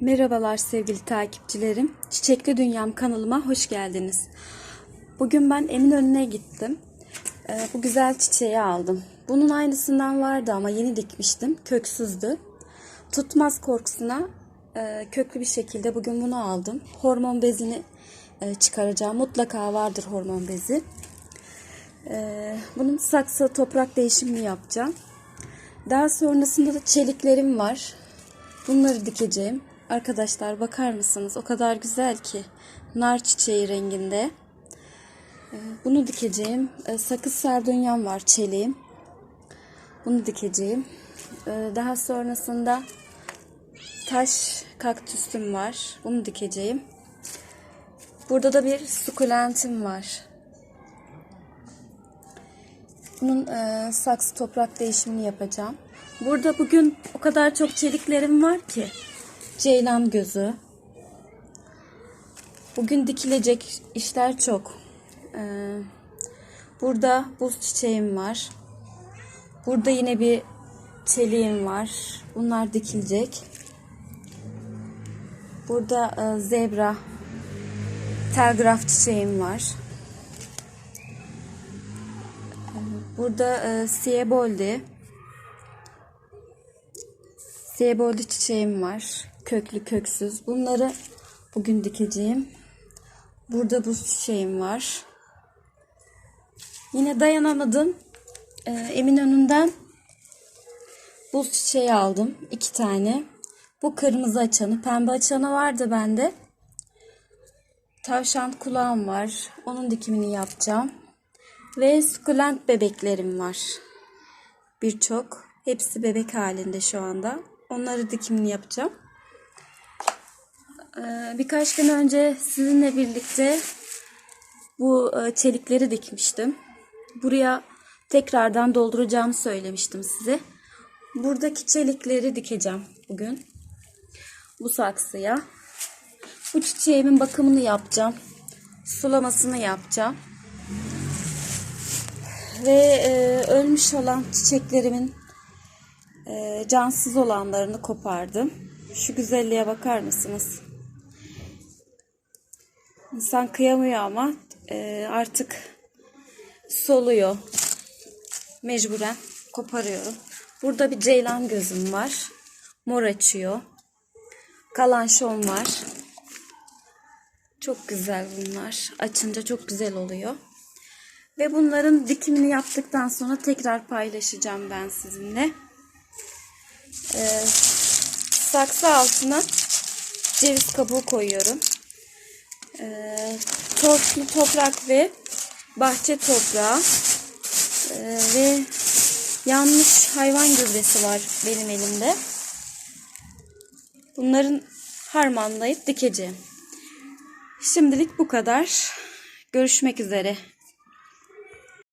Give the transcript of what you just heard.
Merhabalar sevgili takipçilerim. Çiçekli Dünyam kanalıma hoş geldiniz. Bugün ben Eminönü'ne gittim. Ee, bu güzel çiçeği aldım. Bunun aynısından vardı ama yeni dikmiştim. Köksüzdü. Tutmaz korkusuna e, köklü bir şekilde bugün bunu aldım. Hormon bezini e, çıkaracağım. Mutlaka vardır hormon bezi. Ee, bunun saksı toprak değişimini yapacağım. Daha sonrasında da çeliklerim var. Bunları dikeceğim. Arkadaşlar bakar mısınız? O kadar güzel ki. Nar çiçeği renginde. Ee, Bunu dikeceğim. Ee, Sakız sardunyam var çeliğim. Bunu dikeceğim. Ee, Daha sonrasında taş kaktüsüm var. Bunu dikeceğim. Burada da bir sukulentim var. Bunun e, saksı toprak değişimini yapacağım. Burada bugün o kadar çok çeliklerim var ki. Ceylan gözü. Bugün dikilecek işler çok. E, burada buz çiçeğim var. Burada yine bir çeliğim var. Bunlar dikilecek. Burada e, zebra telgraf çiçeğim var. Burada e, Sieboldi. Sieboldi çiçeğim var. Köklü köksüz. Bunları bugün dikeceğim. Burada buz çiçeğim var. Yine dayanamadım. E, Eminönü'nden buz çiçeği aldım. iki tane. Bu kırmızı açanı. Pembe açanı vardı bende. Tavşan kulağım var. Onun dikimini yapacağım. Ve sukulent bebeklerim var. Birçok. Hepsi bebek halinde şu anda. Onları dikimini yapacağım. Ee, Birkaç gün önce sizinle birlikte bu e, çelikleri dikmiştim. Buraya tekrardan dolduracağımı söylemiştim size. Buradaki çelikleri dikeceğim bugün. Bu saksıya. Bu çiçeğimin bakımını yapacağım. Sulamasını yapacağım ve e, ölmüş olan çiçeklerimin e, cansız olanlarını kopardım. Şu güzelliğe bakar mısınız? İnsan kıyamıyor ama e, artık soluyor. Mecburen koparıyorum. Burada bir ceylan gözüm var. Mor açıyor. Kalanşon var. Çok güzel bunlar. Açınca çok güzel oluyor. Ve bunların dikimini yaptıktan sonra tekrar paylaşacağım ben sizinle. Ee, saksı altına ceviz kabuğu koyuyorum. Ee, torflu toprak ve bahçe toprağı ee, ve yanmış hayvan gübresi var benim elimde. Bunların harmanlayıp dikeceğim. Şimdilik bu kadar. Görüşmek üzere.